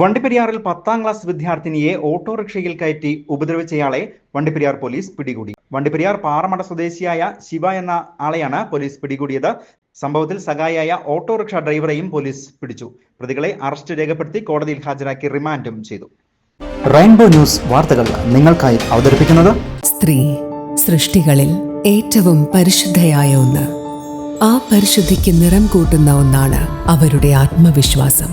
വണ്ടിപ്പെരിയാറിൽ പത്താം ക്ലാസ് വിദ്യാർത്ഥിനിയെ ഓട്ടോറിക്ഷയിൽ കയറ്റി ഉപദ്രവിച്ചയാളെ വണ്ടിപ്പെരിയാർ പോലീസ് പിടികൂടി. വണ്ടിപ്പെരിയാർ പാറമട സ്വദേശിയായ ശിവ എന്ന ആളെയാണ് പോലീസ് പിടികൂടിയത്. സംഭവത്തിൽ സഹായിയായ ഓട്ടോറിക്ഷ ഡ്രൈവറെയും പോലീസ് പിടിച്ചു. പ്രതികളെ അറസ്റ്റ് രേഖപ്പെടുത്തി കോടതിയിൽ ഹാജരാക്കി റിമാൻഡും ചെയ്തു. റെയിൻബോ ന്യൂസ് വാർത്തകൾ നിങ്ങൾക്കായി അവതരിപ്പിക്കുന്നത് സ്ത്രീ സൃഷ്ടികളിൽ ഏറ്റവും പരിശുദ്ധയായ ഒന്ന്. ആ പരിശുദ്ധിക്ക് നിറം കൂട്ടുന്ന ഒന്നാണ് അവരുടെ ആത്മവിശ്വാസം.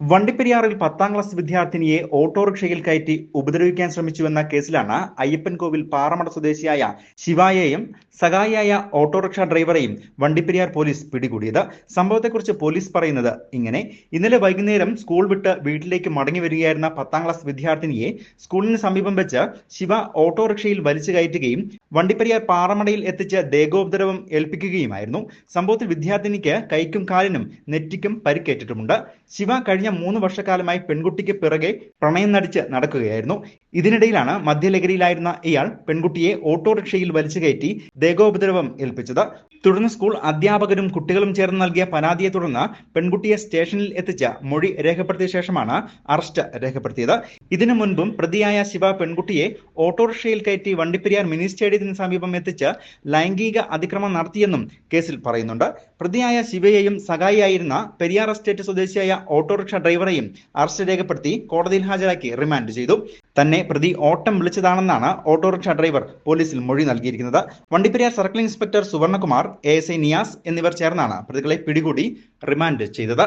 വണ്ടിപ്പെരിയാറിൽ പത്താം ക്ലാസ് വിദ്യാർത്ഥിനിയെ ഓട്ടോറിക്ഷയിൽ കയറ്റി ഉപദ്രവിക്കാൻ ശ്രമിച്ചുവെന്ന കേസിലാണ് അയ്യപ്പൻകോവിൽ പാറമട സ്വദേശിയായ ശിവായെയും സഹായിയായ ഓട്ടോറിക്ഷ ഡ്രൈവറെയും വണ്ടിപ്പെരിയാർ പോലീസ് പിടികൂടിയത്. സംഭവത്തെക്കുറിച്ച് പോലീസ് പറയുന്നത് ഇങ്ങനെ. ഇന്നലെ വൈകുന്നേരം സ്കൂൾ വിട്ട് വീട്ടിലേക്ക് മടങ്ങി വരികയായിരുന്ന പത്താം ക്ലാസ് വിദ്യാർത്ഥിനിയെ സ്കൂളിന് സമീപം വെച്ച് ശിവ ഓട്ടോറിക്ഷയിൽ വലിച്ചു കയറ്റുകയും വണ്ടിപ്പെരിയാർ പാറമടയിൽ എത്തിച്ച് ദേഹോപദ്രവം ഏൽപ്പിക്കുകയുമായിരുന്നു. സംഭവത്തിൽ വിദ്യാർത്ഥിനിക്ക് കൈക്കും കാലിനും നെറ്റിക്കും പരിക്കേറ്റിട്ടുമുണ്ട്. ശിവ കഴിഞ്ഞ മൂന്ന് വർഷക്കാലമായി പെൺകുട്ടിക്ക് പിറകെ പ്രണയം നടിച്ച് നടക്കുകയായിരുന്നു. ഇതിനിടയിലാണ് മദ്യലഹരിയിലായിരുന്ന ഇയാൾ പെൺകുട്ടിയെ ഓട്ടോറിക്ഷയിൽ വലിച്ചു കയറ്റി ദേഹോപദ്രവം ഏൽപ്പിച്ചത്. തുടർന്ന് സ്കൂൾ അധ്യാപകരും കുട്ടികളും ചേർന്ന് നൽകിയ പരാതിയെ തുടർന്ന് പെൺകുട്ടിയെ സ്റ്റേഷനിൽ എത്തിച്ച മൊഴി രേഖപ്പെടുത്തിയ ശേഷമാണ് അറസ്റ്റ് രേഖപ്പെടുത്തിയത്. ഇതിനു മുൻപും പ്രതിയായ ശിവ പെൺകുട്ടിയെ ഓട്ടോറിക്ഷയിൽ കയറ്റി വണ്ടിപ്പെരിയാർ മിനി സ്റ്റേഡിയത്തിന് സമീപം എത്തിച്ച് ലൈംഗിക അതിക്രമം നടത്തിയെന്നും കേസിൽ പറയുന്നുണ്ട്. പ്രതിയായ ശിവയെയും സഹായിയായിരുന്ന പെരിയാർ എസ്റ്റേറ്റ് സ്വദേശിയായ ഓട്ടോറിക്ഷ ഡ്രൈവറെയും അറസ്റ്റ് രേഖപ്പെടുത്തി കോടതിയിൽ ഹാജരാക്കി റിമാൻഡ് ചെയ്തു. തന്നെ പ്രതി ഓട്ടം വിളിച്ചതാണെന്നാണ് ഓട്ടോറിക്ഷ ഡ്രൈവർ പോലീസിൽ മൊഴി നൽകിയിരിക്കുന്നത്. Vandiperiyar circle inspector Suvarnakumar A S I Niyas എന്നിവർ ചേർന്നാണ് പ്രതികളെ പിടികൂടി റിമാൻഡ് ചെയ്തത്.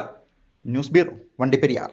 News bureau Vandiperiyar.